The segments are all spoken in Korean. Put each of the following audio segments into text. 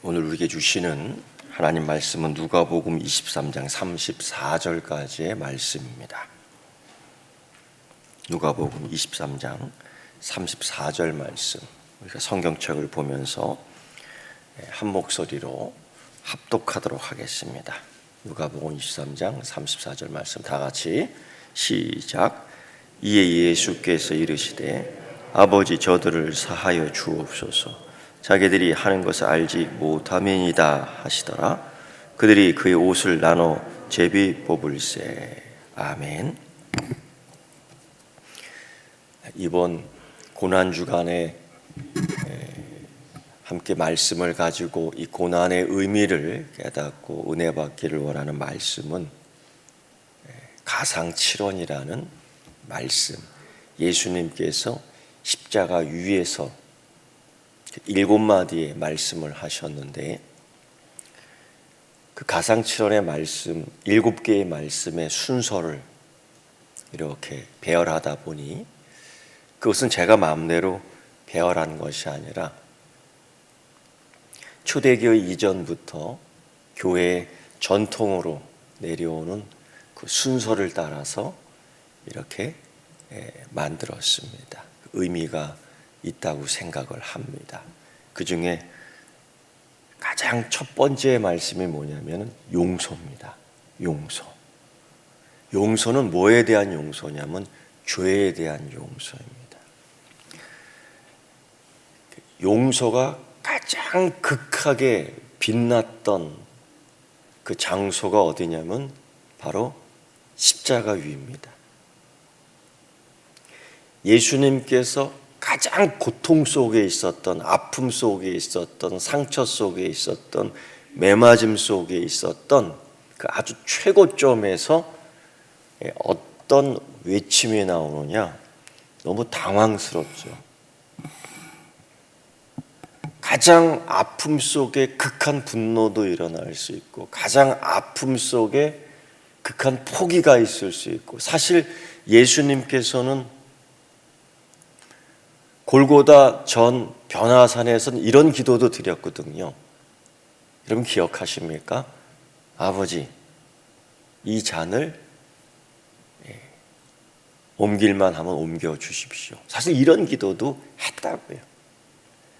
오늘 우리에게 주시는 하나님 말씀은 누가복음 23장 34절까지의 말씀입니다. 누가복음 23장 34절 말씀. 우리가 성경책을 보면서 한 목소리로 합독하도록 하겠습니다. 누가복음 23장 34절 말씀 다 같이 시작. 이에 예수께서 이르시되 아버지 저들을 사하여 주옵소서. 자기들이 하는 것을 알지 못함이니다 하시더라. 그들이 그의 옷을 나눠 제비 뽑을세. 아멘. 이번 고난 주간에 함께 말씀을 가지고 이 고난의 의미를 깨닫고 은혜 받기를 원하는 말씀은 가상칠언이라는 말씀. 예수님께서 십자가 위에서 일곱 마디의 말씀을 하셨는데 그 가상칠언의 말씀 일곱 개의 말씀의 순서를 이렇게 배열하다 보니 그것은 제가 마음대로 배열한 것이 아니라 초대교회 이전부터 교회의 전통으로 내려오는 그 순서를 따라서 이렇게 만들었습니다. 의미가 있다고 생각을 합니다. 그 중에 가장 첫 번째 말씀이 뭐냐면 용서입니다. 용서. 용서는 뭐에 대한 용서냐면 죄에 대한 용서입니다. 용서가 가장 극하게 빛났던 그 장소가 어디냐면 바로 십자가 위입니다. 예수님께서 가장 고통 속에 있었던 아픔 속에 있었던 상처 속에 있었던 매맞음 속에 있었던 그 아주 최고점에서 어떤 외침이 나오느냐 너무 당황스럽죠. 가장 아픔 속에 극한 분노도 일어날 수 있고 가장 아픔 속에 극한 포기가 있을 수 있고 사실 예수님께서는 골고다 전 변화산에서는 이런 기도도 드렸거든요. 여러분 기억하십니까? 아버지, 이 잔을 예, 옮길만 하면 옮겨 주십시오. 사실 이런 기도도 했다고요.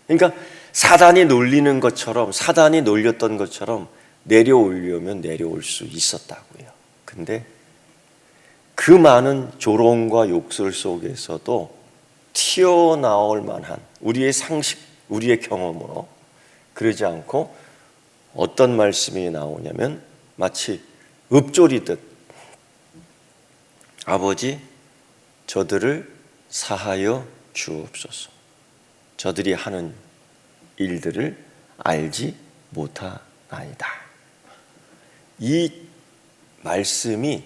그러니까 사단이 놀리는 것처럼 사단이 놀렸던 것처럼 내려오려면 내려올 수 있었다고요. 근데 그 많은 조롱과 욕설 속에서도 튀어나올 만한 우리의 상식, 우리의 경험으로 그러지 않고 어떤 말씀이 나오냐면 마치 읍조리듯 아버지 저들을 사하여 주옵소서. 저들이 하는 일들을 알지 못하나이다. 이 말씀이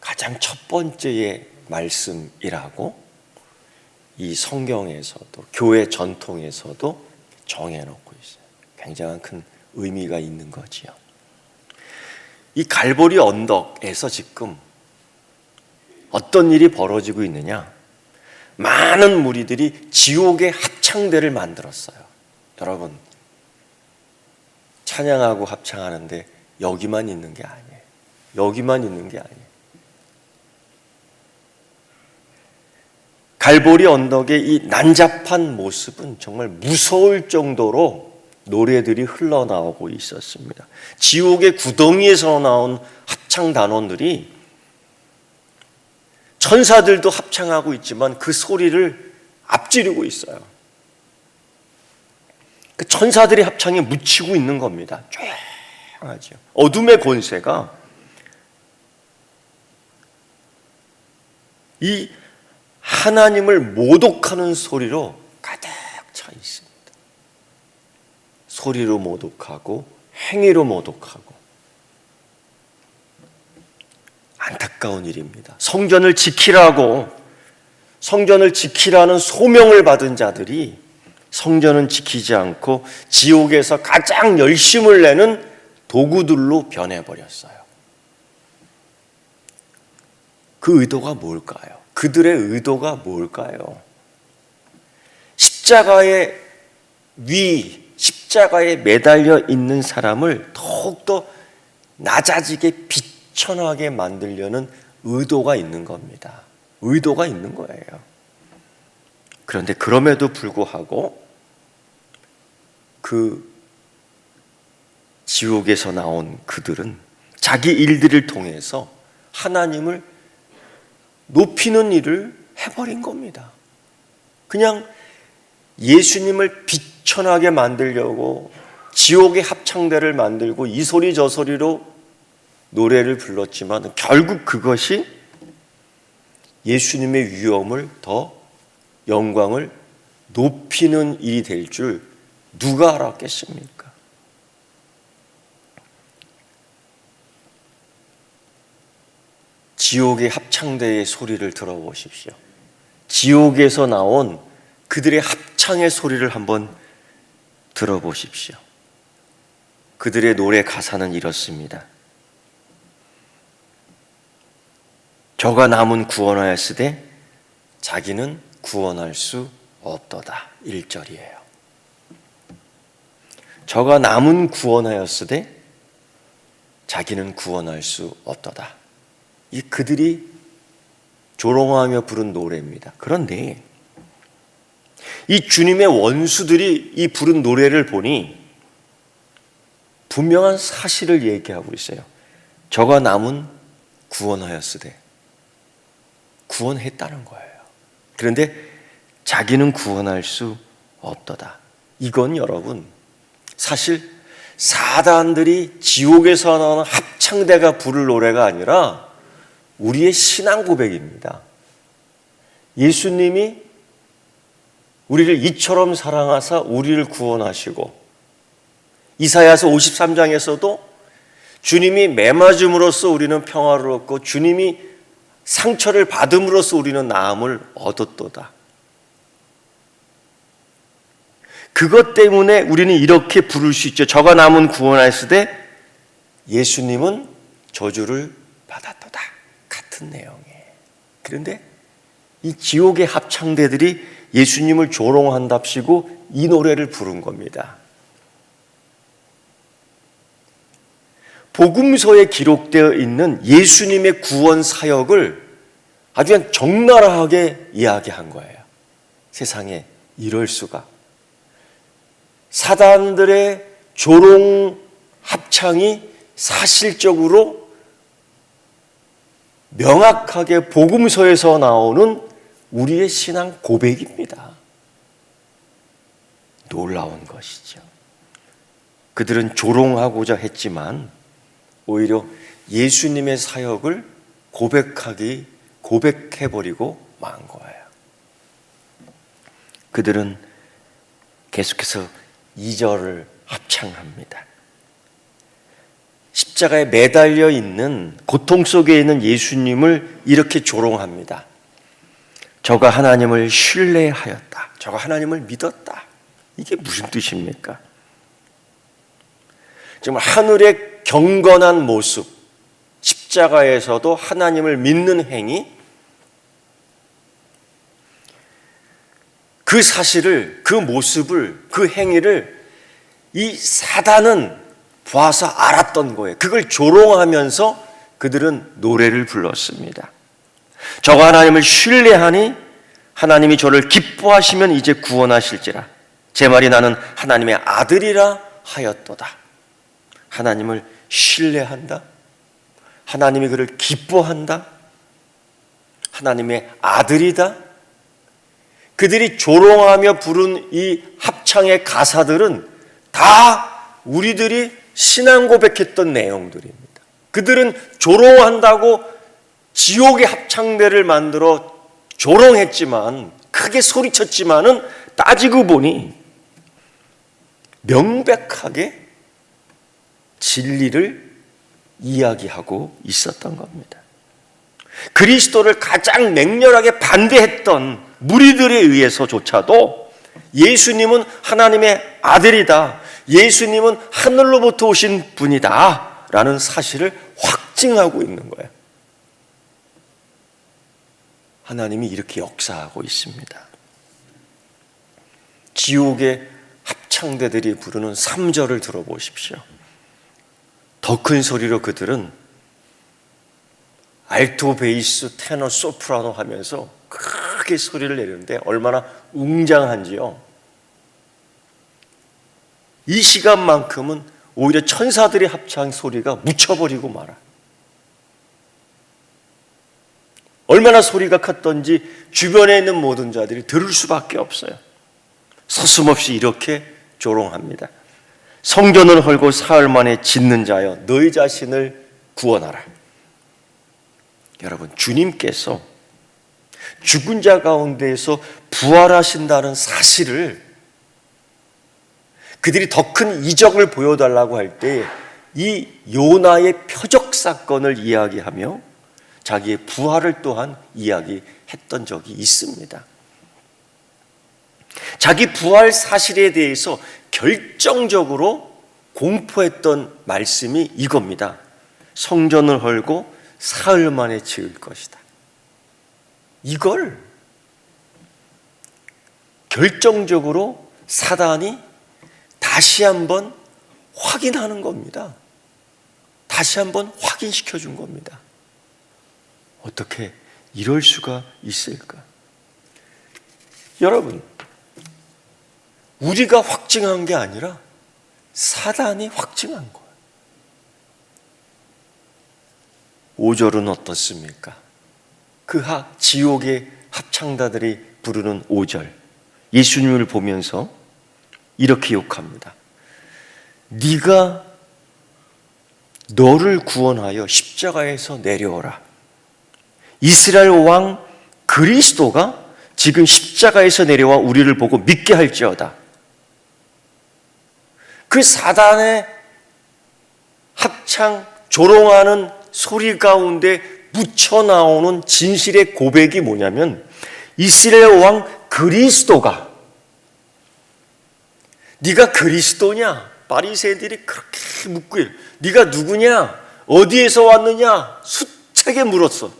가장 첫 번째의 말씀이라고 이 성경에서도 교회 전통에서도 정해놓고 있어요. 굉장한 큰 의미가 있는 거지요. 이 갈보리 언덕에서 지금 어떤 일이 벌어지고 있느냐? 많은 무리들이 지옥의 합창대를 만들었어요. 여러분, 찬양하고 합창하는데 여기만 있는 게 아니에요. 여기만 있는 게 아니에요. 갈보리 언덕의 이 난잡한 모습은 정말 무서울 정도로 노래들이 흘러나오고 있었습니다. 지옥의 구덩이에서 나온 합창 단원들이 천사들도 합창하고 있지만 그 소리를 앞지르고 있어요. 그 천사들의 합창에 묻히고 있는 겁니다. 쬐하죠. 어둠의 권세가 이 하나님을 모독하는 소리로 가득 차 있습니다. 소리로 모독하고 행위로 모독하고 안타까운 일입니다. 성전을 지키라고 성전을 지키라는 소명을 받은 자들이 성전은 지키지 않고 지옥에서 가장 열심을 내는 도구들로 변해버렸어요. 그 의도가 뭘까요? 그들의 의도가 뭘까요? 십자가의 위 십자가에 매달려 있는 사람을 더욱더 낮아지게 비천하게 만들려는 의도가 있는 겁니다. 의도가 있는 거예요. 그런데 그럼에도 불구하고 그 지옥에서 나온 그들은 자기 일들을 통해서 하나님을 높이는 일을 해버린 겁니다. 그냥 예수님을 비천하게 만들려고 지옥의 합창대를 만들고 이 소리 저 소리로 노래를 불렀지만 결국 그것이 예수님의 위엄을 더 영광을 높이는 일이 될 줄 누가 알았겠습니까? 지옥의 합창대의 소리를 들어보십시오. 지옥에서 나온 그들의 합창의 소리를 한번 들어보십시오. 그들의 노래 가사는 이렇습니다. 저가 남은 구원하였으되 자기는 구원할 수 없도다. 1절이에요. 저가 남은 구원하였으되 자기는 구원할 수 없도다. 이 그들이 조롱하며 부른 노래입니다. 그런데 이 주님의 원수들이 이 부른 노래를 보니 분명한 사실을 얘기하고 있어요. 저가 남은 구원하였으되 구원했다는 거예요. 그런데 자기는 구원할 수 없도다. 이건 여러분 사실 사단들이 지옥에서 나오는 합창대가 부를 노래가 아니라 우리의 신앙 고백입니다. 예수님이 우리를 이처럼 사랑하사 우리를 구원하시고 이사야서 53장에서도 주님이 매맞음으로써 우리는 평화를 얻고 주님이 상처를 받음으로써 우리는 나음을 얻었도다. 그것 때문에 우리는 이렇게 부를 수 있죠. 저가 남은 구원하였으되 예수님은 저주를 받았도다. 같은 내용이에요. 그런데 이 지옥의 합창대들이 예수님을 조롱한답시고 이 노래를 부른 겁니다. 복음서에 기록되어 있는 예수님의 구원 사역을 아주 그냥 적나라하게 이야기한 거예요. 세상에 이럴 수가. 사단들의 조롱 합창이 사실적으로 명확하게 복음서에서 나오는 우리의 신앙 고백입니다. 놀라운 것이죠. 그들은 조롱하고자 했지만 오히려 예수님의 사역을 고백하기 고백해버리고 만 거예요. 그들은 계속해서 2절을 합창합니다. 십자가에 매달려 있는 고통 속에 있는 예수님을 이렇게 조롱합니다. 저가 하나님을 신뢰하였다. 저가 하나님을 믿었다. 이게 무슨 뜻입니까? 정말 하늘의 경건한 모습, 십자가에서도 하나님을 믿는 행위, 그 사실을, 그 모습을, 그 행위를 이 사단은 봐서 알았던 거예요. 그걸 조롱하면서 그들은 노래를 불렀습니다. 저가 하나님을 신뢰하니 하나님이 저를 기뻐하시면 이제 구원하실지라. 제 말이 나는 하나님의 아들이라 하였도다. 하나님을 신뢰한다. 하나님이 그를 기뻐한다. 하나님의 아들이다. 그들이 조롱하며 부른 이 합창의 가사들은 다 우리들이 신앙 고백했던 내용들입니다. 그들은 조롱한다고 지옥의 합창대를 만들어 조롱했지만 크게 소리쳤지만은 따지고 보니 명백하게 진리를 이야기하고 있었던 겁니다. 그리스도를 가장 맹렬하게 반대했던 무리들에 의해서조차도 예수님은 하나님의 아들이다. 예수님은 하늘로부터 오신 분이다. 라는 사실을 확증하고 있는 거예요. 하나님이 이렇게 역사하고 있습니다. 지옥의 합창대들이 부르는 3절을 들어보십시오. 더 큰 소리로 그들은 알토, 베이스, 테너, 소프라노 하면서 크게 소리를 내는데 얼마나 웅장한지요. 이 시간만큼은 오히려 천사들의 합창 소리가 묻혀버리고 말아. 얼마나 소리가 컸던지 주변에 있는 모든 자들이 들을 수밖에 없어요. 서슴없이 이렇게 조롱합니다. 성전을 헐고 사흘 만에 짓는 자여 너희 자신을 구원하라. 여러분 주님께서 죽은 자 가운데에서 부활하신다는 사실을 그들이 더 큰 이적을 보여달라고 할 때 이 요나의 표적 사건을 이야기하며 자기의 부활을 또한 이야기했던 적이 있습니다. 자기 부활 사실에 대해서 결정적으로 공포했던 말씀이 이겁니다. 성전을 헐고 사흘 만에 지을 것이다. 이걸 결정적으로 사단이 다시 한번 확인하는 겁니다. 다시 한번 확인시켜 준 겁니다. 어떻게 이럴 수가 있을까? 여러분, 우리가 확증한 게 아니라 사단이 확증한 거예요. 5절은 어떻습니까? 그 하, 지옥의 합창가들이 부르는 5절. 예수님을 보면서 이렇게 욕합니다. 네가 너를 구원하여 십자가에서 내려오라. 이스라엘 왕 그리스도가 지금 십자가에서 내려와 우리를 보고 믿게 할지어다. 그 사단의 합창 조롱하는 소리 가운데 묻혀 나오는 진실의 고백이 뭐냐면 이스라엘 왕 그리스도가 네가 그리스도냐? 바리새인들이 그렇게 묻고 네가 누구냐? 어디에서 왔느냐? 수차게 물었어.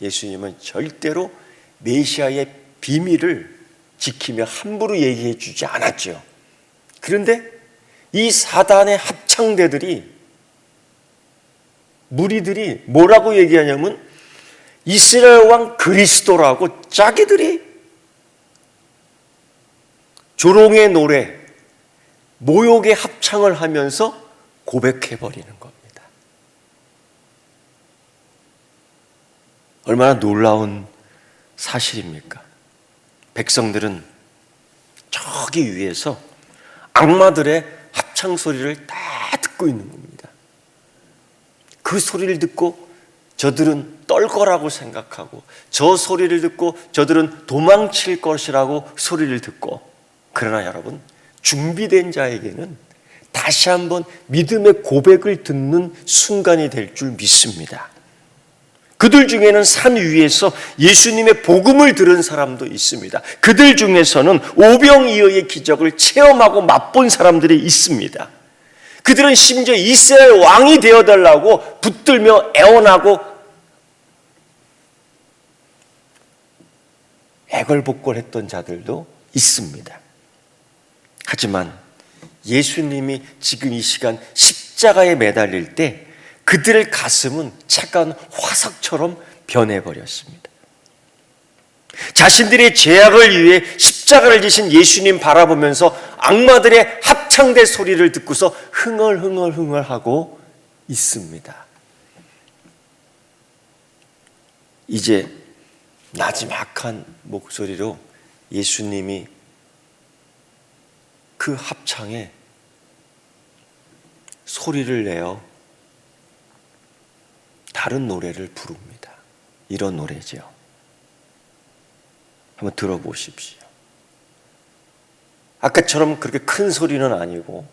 예수님은 절대로 메시아의 비밀을 지키며 함부로 얘기해 주지 않았죠. 그런데 이 사단의 합창대들이 무리들이 뭐라고 얘기하냐면 이스라엘 왕 그리스도라고 자기들이 조롱의 노래, 모욕의 합창을 하면서 고백해 버리는 겁니다. 얼마나 놀라운 사실입니까? 백성들은 저기 위에서 악마들의 합창 소리를 다 듣고 있는 겁니다. 그 소리를 듣고 저들은 떨 거라고 생각하고 저 소리를 듣고 저들은 도망칠 것이라고 소리를 듣고 그러나 여러분 준비된 자에게는 다시 한번 믿음의 고백을 듣는 순간이 될 줄 믿습니다. 그들 중에는 산 위에서 예수님의 복음을 들은 사람도 있습니다. 그들 중에서는 오병이어의 기적을 체험하고 맛본 사람들이 있습니다. 그들은 심지어 이스라엘 왕이 되어달라고 붙들며 애원하고 애걸복걸했던 자들도 있습니다. 하지만 예수님이 지금 이 시간 십자가에 매달릴 때 그들의 가슴은 차가운 화석처럼 변해버렸습니다. 자신들의 죄악을 위해 십자가를 지신 예수님 바라보면서 악마들의 합창대 소리를 듣고서 흥얼흥얼흥얼 하고 있습니다. 이제 나지막한 목소리로 예수님이 그 합창에 소리를 내어 다른 노래를 부릅니다. 이런 노래죠. 한번 들어보십시오. 아까처럼 그렇게 큰 소리는 아니고,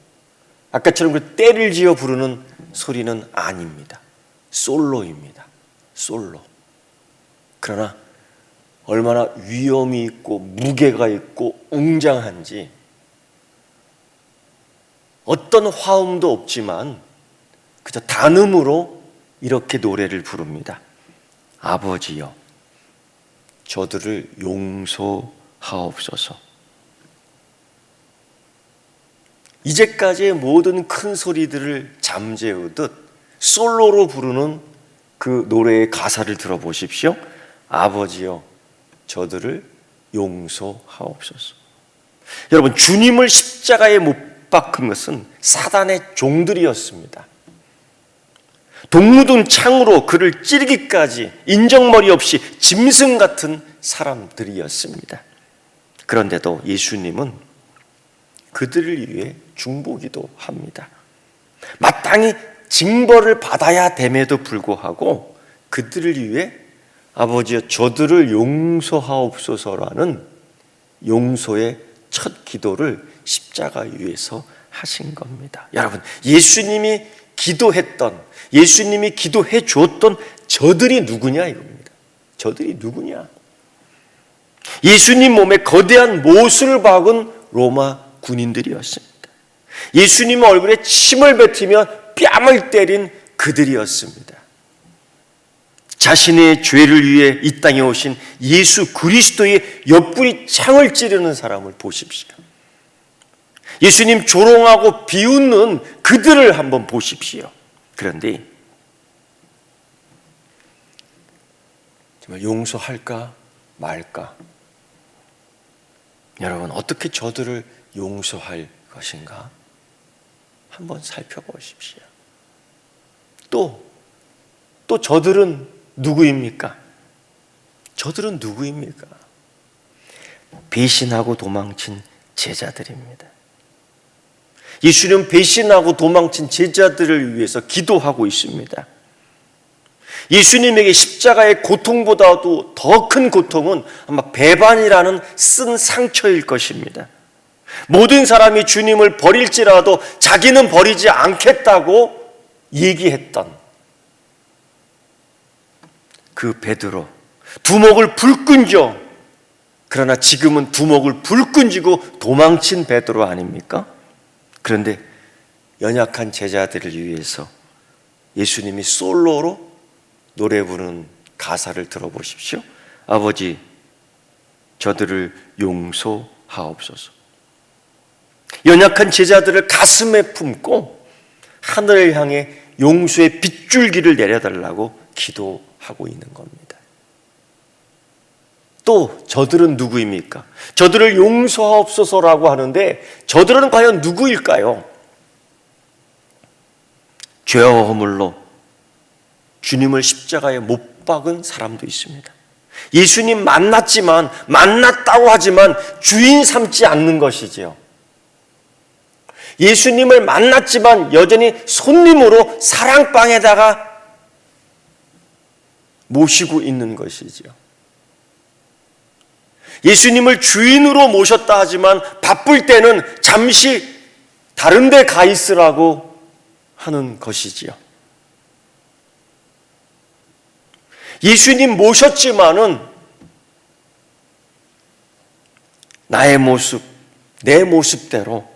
아까처럼 그 때를 지어 부르는 소리는 아닙니다. 솔로입니다. 솔로. 그러나 얼마나 위험이 있고 무게가 있고 웅장한지 어떤 화음도 없지만 그저 단음으로 이렇게 노래를 부릅니다. 아버지여, 저들을 용서하옵소서. 이제까지의 모든 큰 소리들을 잠재우듯 솔로로 부르는 그 노래의 가사를 들어보십시오. 아버지여, 저들을 용서하옵소서. 여러분, 주님을 십자가에 못 박은 것은 사단의 종들이었습니다. 동무든 창으로 그를 찌르기까지 인정머리 없이 짐승 같은 사람들이었습니다. 그런데도 예수님은 그들을 위해 중보기도 합니다. 마땅히 징벌을 받아야 됨에도 불구하고 그들을 위해 아버지여 저들을 용서하옵소서라는 용서의 첫 기도를 십자가 위에서 하신 겁니다. 여러분, 예수님이 기도했던 예수님이 기도해 주었던 저들이 누구냐 이겁니다. 저들이 누구냐? 예수님 몸에 거대한 못을 박은 로마 군인들이었습니다. 예수님 얼굴에 침을 뱉으며 뺨을 때린 그들이었습니다. 자신의 죄를 위해 이 땅에 오신 예수 그리스도의 옆구리 창을 찌르는 사람을 보십시오. 예수님 조롱하고 비웃는 그들을 한번 보십시오. 그런데 정말 용서할까 말까? 여러분 어떻게 저들을 용서할 것인가? 한번 살펴보십시오. 또, 또 저들은 누구입니까? 저들은 누구입니까? 배신하고 도망친 제자들입니다. 예수님 배신하고 도망친 제자들을 위해서 기도하고 있습니다. 예수님에게 십자가의 고통보다도 더 큰 고통은 아마 배반이라는 쓴 상처일 것입니다. 모든 사람이 주님을 버릴지라도 자기는 버리지 않겠다고 얘기했던 그 베드로 두목을 불끈져 그러나 지금은 두목을 불끈지고 도망친 베드로 아닙니까? 그런데 연약한 제자들을 위해서 예수님이 솔로로 노래 부르는 가사를 들어보십시오. 아버지, 저들을 용서하옵소서. 연약한 제자들을 가슴에 품고 하늘을 향해 용서의 빗줄기를 내려달라고 기도하고 있는 겁니다. 또 저들은 누구입니까? 저들을 용서하옵소서라고 하는데 저들은 과연 누구일까요? 죄와 허물로 주님을 십자가에 못 박은 사람도 있습니다. 예수님 만났지만 만났다고 하지만 주인 삼지 않는 것이지요. 예수님을 만났지만 여전히 손님으로 사랑방에다가 모시고 있는 것이지요. 예수님을 주인으로 모셨다 하지만 바쁠 때는 잠시 다른 데 가 있으라고 하는 것이지요. 예수님 모셨지만은 나의 모습, 내 모습대로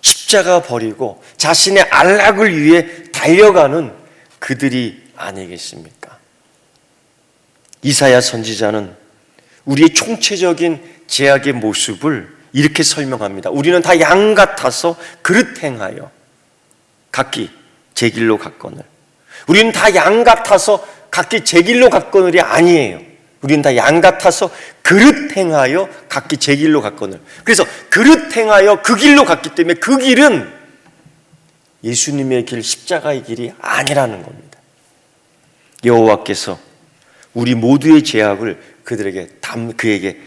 십자가 버리고 자신의 안락을 위해 달려가는 그들이 아니겠습니까? 이사야 선지자는 우리의 총체적인 제약의 모습을 이렇게 설명합니다. 우리는 다 양 같아서 그릇 행하여 각기 제 길로 갔거늘. 우리는 다 양 같아서 각기 제 길로 갔거늘이 아니에요. 우리는 다 양 같아서 그릇 행하여 각기 제 길로 갔거늘. 그래서 그릇 행하여 그 길로 갔기 때문에 그 길은 예수님의 길, 십자가의 길이 아니라는 겁니다. 여호와께서 우리 모두의 죄악을 그들에게 담, 그에게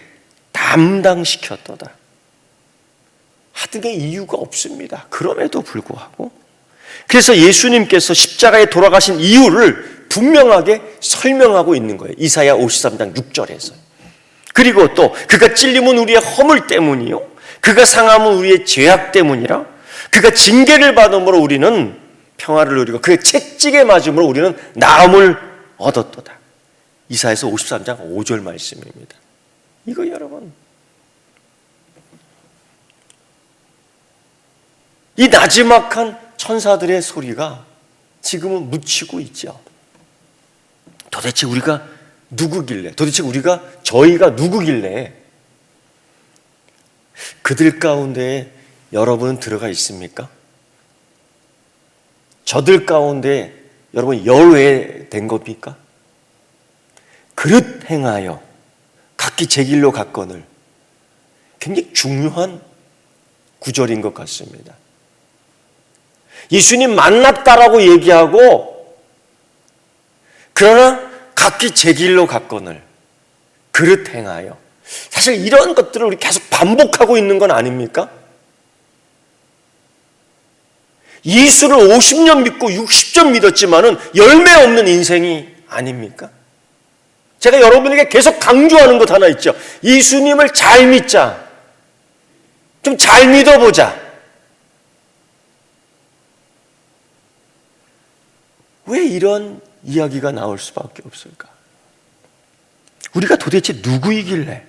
담당시켰도다. 하등의 이유가 없습니다. 그럼에도 불구하고. 그래서 예수님께서 십자가에 돌아가신 이유를 분명하게 설명하고 있는 거예요. 이사야 53장 6절에서. 그리고 또 그가 찔림은 우리의 허물 때문이요. 그가 상함은 우리의 죄악 때문이라. 그가 징계를 받음으로 우리는 평화를 누리고 그의 채찍에 맞음으로 우리는 나음을 얻었도다. 이사에서 53장 5절 말씀입니다. 이거 여러분 이 나지막한 천사들의 소리가 지금은 묻히고 있죠. 도대체 우리가 누구길래? 도대체 우리가 저희가 누구길래? 그들 가운데 여러분은 들어가 있습니까? 저들 가운데 여러분 열외된 겁니까? 그릇 행하여 각기 제 길로 갔거늘 굉장히 중요한 구절인 것 같습니다. 예수님 만났다라고 얘기하고 그러나 각기 제 길로 갔거늘 그릇 행하여 사실 이런 것들을 우리 계속 반복하고 있는 건 아닙니까? 예수를 50년 믿고 60년 믿었지만은 열매 없는 인생이 아닙니까? 제가 여러분에게 계속 강조하는 것 하나 있죠. 예수님을 잘 믿자. 좀 잘 믿어보자. 왜 이런 이야기가 나올 수밖에 없을까? 우리가 도대체 누구이길래?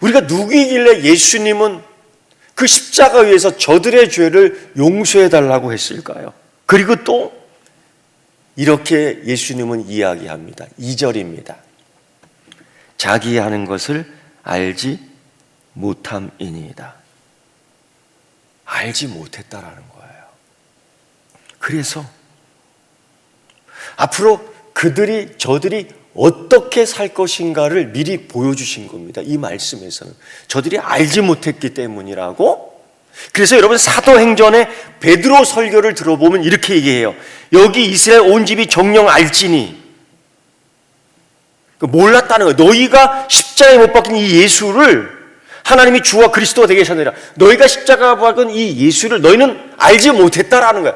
우리가 누구이길래 예수님은 그 십자가 위에서 저들의 죄를 용서해 달라고 했을까요? 그리고 또 이렇게 예수님은 이야기합니다. 2절입니다. 자기 하는 것을 알지 못함이니이다. 알지 못했다라는 거예요. 그래서 앞으로 그들이 저들이 어떻게 살 것인가를 미리 보여주신 겁니다. 이 말씀에서는 저들이 알지 못했기 때문이라고. 그래서 여러분 사도행전의 베드로 설교를 들어보면 이렇게 얘기해요. 여기 이스라엘 온 집이 정령 알지니 그 몰랐다는 거예요. 너희가 십자가에 못 박힌 이 예수를 하나님이 주와 그리스도가 되게 하시느라 너희가 십자가에 박은 이 예수를 너희는 알지 못했다라는 거야.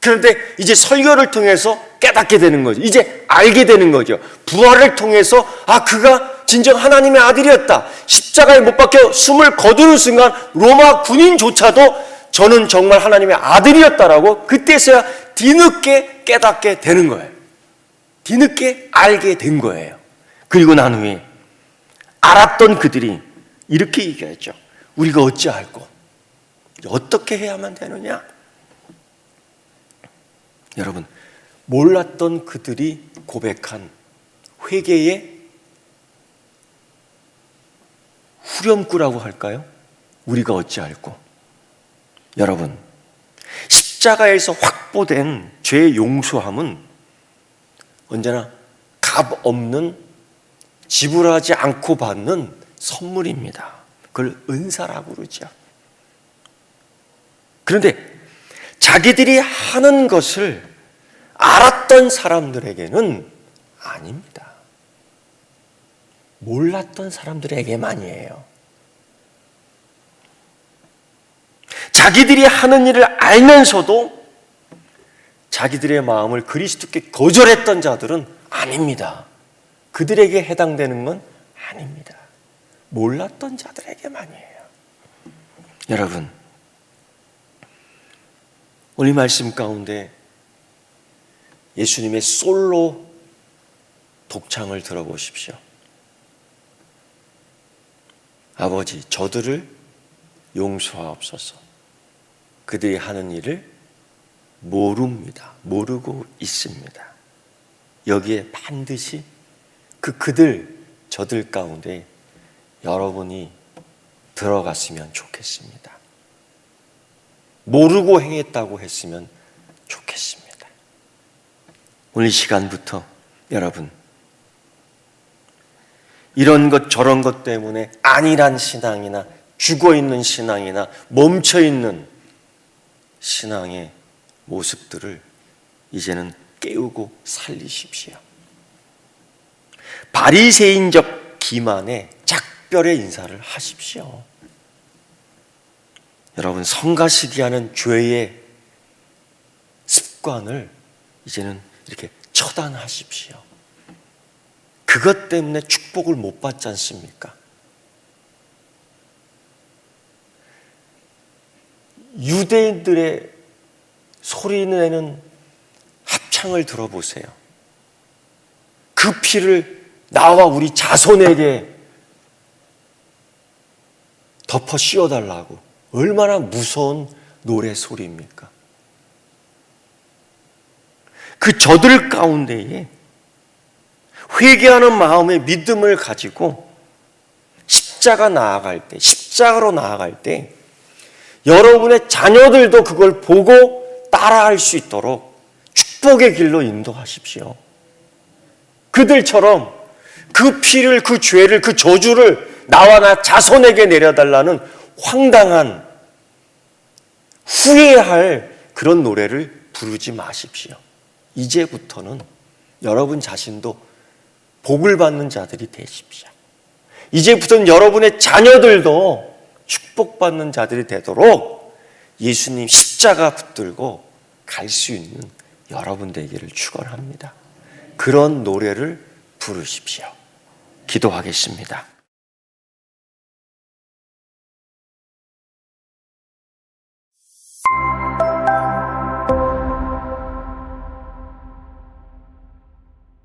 그런데 이제 설교를 통해서 깨닫게 되는 거죠. 이제 알게 되는 거죠. 부활을 통해서 아 그가 진정 하나님의 아들이었다. 십자가에 못 박혀 숨을 거두는 순간 로마 군인조차도 저는 정말 하나님의 아들이었다라고 그때서야 뒤늦게 깨닫게 되는 거예요. 뒤늦게 알게 된 거예요. 그리고 난 후에 알았던 그들이 이렇게 얘기했죠. 우리가 어찌 알고 어떻게 해야만 되느냐? 여러분 몰랐던 그들이 고백한 회개의 후렴구라고 할까요? 우리가 어찌 알고 여러분 십자가에서 확보된 죄의 용서함은 언제나 값 없는 지불하지 않고 받는 선물입니다. 그걸 은사라고 그러죠. 그런데 자기들이 하는 것을 알았던 사람들에게는 아닙니다. 몰랐던 사람들에게만이에요. 자기들이 하는 일을 알면서도 자기들의 마음을 그리스도께 거절했던 자들은 아닙니다. 그들에게 해당되는 건 아닙니다. 몰랐던 자들에게만이에요. 여러분, 오늘 말씀 가운데 예수님의 솔로 독창을 들어보십시오. 아버지, 저들을 용서하옵소서. 그들이 하는 일을 모릅니다. 모르고 있습니다. 여기에 반드시 그 그들, 저들 가운데 여러분이 들어갔으면 좋겠습니다. 모르고 행했다고 했으면 좋겠습니다. 오늘 시간부터 여러분, 이런 것 저런 것 때문에 아니란 신앙이나 죽어 있는 신앙이나 멈춰 있는 신앙의 모습들을 이제는 깨우고 살리십시오. 바리새인적 기만에 작별의 인사를 하십시오. 여러분 성가시기 하는 죄의 습관을 이제는 이렇게 처단하십시오. 그것 때문에 축복을 못 받지 않습니까? 유대인들의 소리 내는 합창을 들어보세요. 그 피를 나와 우리 자손에게 덮어 씌워달라고. 얼마나 무서운 노래 소리입니까? 그 저들 가운데에 회개하는 마음의 믿음을 가지고 십자가 나아갈 때, 십자가 십자가로 나아갈 때 여러분의 자녀들도 그걸 보고 따라할 수 있도록 축복의 길로 인도하십시오. 그들처럼 그 피를, 그 죄를, 그 저주를 나와 나 자손에게 내려달라는 황당한 후회할 그런 노래를 부르지 마십시오. 이제부터는 여러분 자신도 복을 받는 자들이 되십시오. 이제부터는 여러분의 자녀들도 축복받는 자들이 되도록 예수님 십자가 붙들고 갈 수 있는 여러분 되기를 축원합니다. 그런 노래를 부르십시오. 기도하겠습니다.